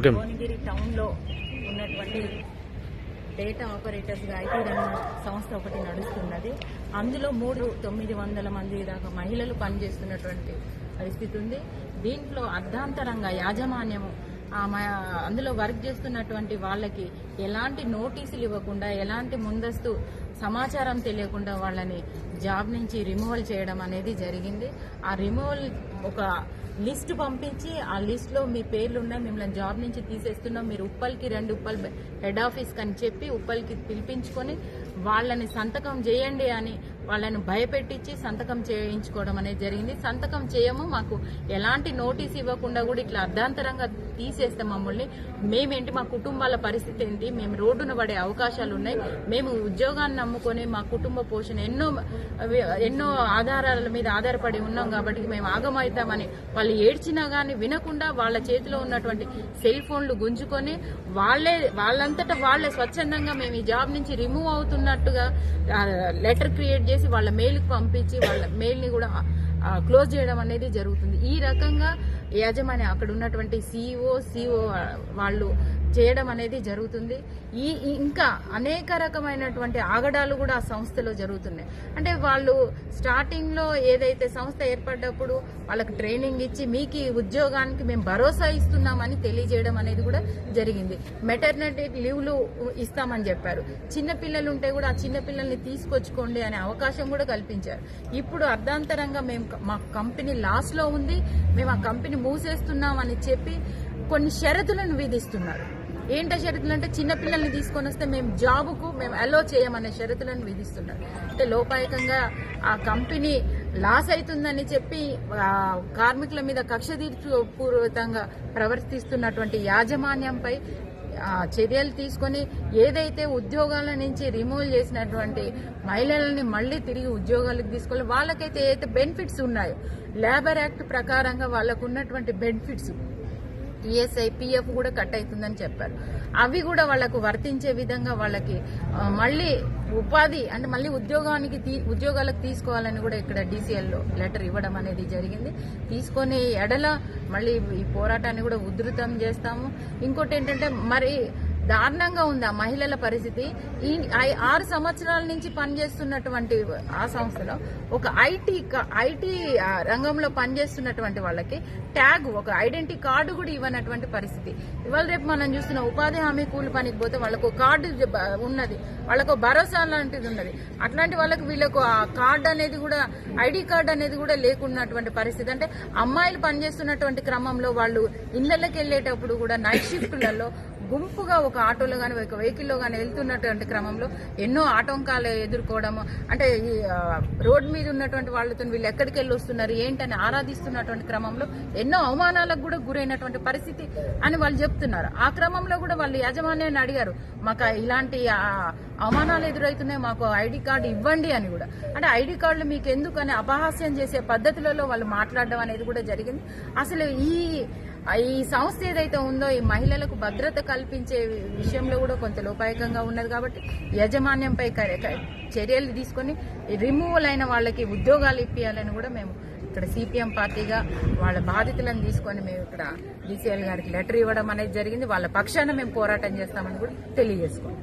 Okay. Bhuvanagiri టౌన్లో ఉన్నటువంటి data ఆపరేటర్స్గా IT రంగ సంస్థ ఒకటి నడుస్తున్నది అందులో మూడు తొమ్మిది వందల మంది దాకా మహిళలు పనిచేస్తున్నటువంటి పరిస్థితి ఉంది దీంట్లో అర్ధాంతరంగా యాజమాన్యము ఆ మ- అందులో వర్క్ చేస్తున్నటువంటి వాళ్ళకి ఎలాంటి నోటీసులు ఇవ్వకుండా ఎలాంటి ముందస్తు సమాచారం తెలియకుండా వాళ్ళని జాబ్ నుంచి రిమూవల్ చేయడం అనేది జరిగింది. ఆ రిమూవల్ ఒక లిస్ట్ పంపించి ఆ లిస్ట్లో మీ పేర్లు ఉన్నాయి మిమ్మల్ని జాబ్ నుంచి తీసేస్తున్నాం మీరు ఉప్పల్కి రెండు ఉప్పల్ హెడ్ ఆఫీస్కి అని చెప్పి ఉప్పల్కి పిలిపించుకొని వాళ్ళని సంతకం చేయండి అని వాళ్ళని భయపెట్టించి సంతకం చేయించుకోవడం అనేది జరిగింది. సంతకం చేయము మాకు ఎలాంటి నోటీస్ ఇవ్వకుండా కూడా ఇట్లా అర్ధాంతరంగా తీసేస్తే మమ్మల్ని. మేమేంటి మా కుటుంబాల పరిస్థితి ఏంటి మేము రోడ్డున పడే అవకాశాలు ఉన్నాయి మేము ఉద్యోగాన్ని నమ్ముకొని మా కుటుంబ పోషణ ఎన్నో ఎన్నో ఆధారాల మీద ఆధారపడి ఉన్నాం కాబట్టి మేము ఆగమవుతామని వాళ్ళు ఏడ్చినా గానీ వినకుండా వాళ్ళ చేతిలో ఉన్నటువంటి సెల్ ఫోన్లు గుంజుకొని వాళ్ళే వాళ్ళంతటా వాళ్ళే స్వచ్ఛందంగా మేము ఈ జాబ్ నుంచి రిమూవ్ అవుతున్నట్టుగా లెటర్ క్రియేట్ చేసి వాళ్ళ మెయిల్కి పంపించి వాళ్ళ మెయిల్ని కూడా క్లోజ్ చేయడం అనేది జరుగుతుంది. ఈ రకంగా యాజమాన్యం అక్కడ ఉన్నటువంటి సిఇఓ సిఓ వాళ్ళు చేయడం అనేది జరుగుతుంది. ఈ ఇంకా అనేక రకమైనటువంటి ఆగడాలు కూడా ఆ సంస్థలో జరుగుతున్నాయి. అంటే వాళ్ళు స్టార్టింగ్లో ఏదైతే సంస్థ ఏర్పడ్డప్పుడు వాళ్ళకి ట్రైనింగ్ ఇచ్చి మీకు ఉద్యోగానికి మేము భరోసా ఇస్తున్నామని తెలియజేయడం అనేది కూడా జరిగింది. మెటర్నిటీ లీవ్లు ఇస్తామని చెప్పారు. చిన్నపిల్లలు ఉంటే కూడా ఆ చిన్నపిల్లల్ని తీసుకొచ్చుకోండి అనే అవకాశం కూడా కల్పించారు. ఇప్పుడు అర్ధాంతరంగా మేము మా కంపెనీ లాస్లో ఉంది మేము ఆ కంపెనీ మూసేస్తున్నామని చెప్పి కొన్ని షరతులను విధిస్తున్నారు. ఏంట షరతులు అంటే చిన్నపిల్లల్ని తీసుకొని వస్తే మేము జాబుకు మేము అలో చేయమనే షరతులను విధిస్తున్నారు. అంటే లోపాయకంగా ఆ కంపెనీ లాస్ అవుతుందని చెప్పి కార్మికుల మీద కక్ష పూర్వకంగా ప్రవర్తిస్తున్నటువంటి యాజమాన్యంపై చర్యలు తీసుకొని ఏదైతే ఉద్యోగాల నుంచి రిమూవ్ చేసినటువంటి మహిళలని మళ్ళీ తిరిగి ఉద్యోగాలకు తీసుకొని వాళ్ళకైతే ఏదైతే బెనిఫిట్స్ ఉన్నాయో లేబర్ యాక్ట్ ప్రకారంగా వాళ్ళకు ఉన్నటువంటి బెనిఫిట్స్ ఈఎస్ఐ పిఎఫ్ కూడా కట్ అవుతుందని చెప్పారు. అవి కూడా వాళ్ళకు వర్తించే విధంగా వాళ్ళకి మళ్ళీ ఉపాధి అంటే మళ్ళీ ఉద్యోగానికి తీ- ఉద్యోగాలకు తీసుకోవాలని కూడా ఇక్కడ డీసీఎల్లో లెటర్ ఇవ్వడం అనేది జరిగింది. తీసుకొని ఎడల మళ్ళీ ఈ పోరాటాన్ని కూడా ఉధృతం చేస్తాము. ఇంకోటి ఏంటంటే మరి దారుణంగా ఉంది ఆ మహిళల పరిస్థితి. ఈ ఆరు సంవత్సరాల నుంచి పనిచేస్తున్నటువంటి ఆ సంస్థలో ఒక ఐటీ ఐటీ రంగంలో పనిచేస్తున్నటువంటి వాళ్ళకి ట్యాగ్ ఒక ఐడెంటిటీ కార్డు కూడా ఇవ్వనటువంటి పరిస్థితి. ఇవాళ రేపు మనం చూస్తున్న ఉపాధి హామీ కూలి పనికి పోతే వాళ్ళకు కార్డు ఉన్నది. వాళ్ళకు భరోసా లాంటిది ఉన్నది. అట్లాంటి వాళ్ళకి వీళ్ళకు ఆ కార్డు అనేది కూడా ఐడి కార్డు అనేది కూడా లేకున్నటువంటి పరిస్థితి. అంటే అమ్మాయిలు పనిచేస్తున్నటువంటి క్రమంలో వాళ్ళు ఇళ్ళకి వెళ్ళేటప్పుడు కూడా నైట్ షిఫ్ట్లలో గుంపుగా ఒక ఆటోలో కానీ ఒక వెహికల్లో కానీ వెళ్తున్నటువంటి క్రమంలో ఎన్నో ఆటంకాలు ఎదుర్కోవడము. అంటే ఈ రోడ్డు రోడ్ మీద ఉన్నటువంటి వాళ్ళతో వీళ్ళు ఎక్కడికి వెళ్ళి వస్తున్నారు ఏంటని ఆరాధిస్తున్నటువంటి క్రమంలో ఎన్నో అవమానాలకు కూడా గురైనటువంటి పరిస్థితి అని వాళ్ళు చెప్తున్నారు. ఆ క్రమంలో కూడా వాళ్ళు యాజమాన్యాన్ని అడిగారు మాకు ఇలాంటి అవమానాలు ఎదురవుతున్నాయి మాకు ఐడి కార్డు ఇవ్వండి అని కూడా. అంటే ఐడి కార్డులు మీకు ఎందుకు అని అపహాస్యం చేసే పద్ధతులలో వాళ్ళు మాట్లాడడం అనేది కూడా జరిగింది. అసలు ఈ ఈ సంస్థ ఏదైతే ఉందో ఈ మహిళలకు భద్రత కల్పించే విషయంలో కూడా కొంత లోపాయకంగా ఉన్నది కాబట్టి యాజమాన్యంపై క- చర్యలు తీసుకొని రిమూవల్ అయిన వాళ్ళకి ఉద్యోగాలు ఇప్పించాలని కూడా మేము ఇక్కడ సిపిఎం పార్టీగా వాళ్ళ బాధితులను తీసుకొని మేము ఇక్కడ డీసీఎల్ గారికి లెటర్ ఇవ్వడం అనేది జరిగింది. వాళ్ళ పక్షాన మేము పోరాటం చేస్తామని కూడా తెలియజేసుకోండి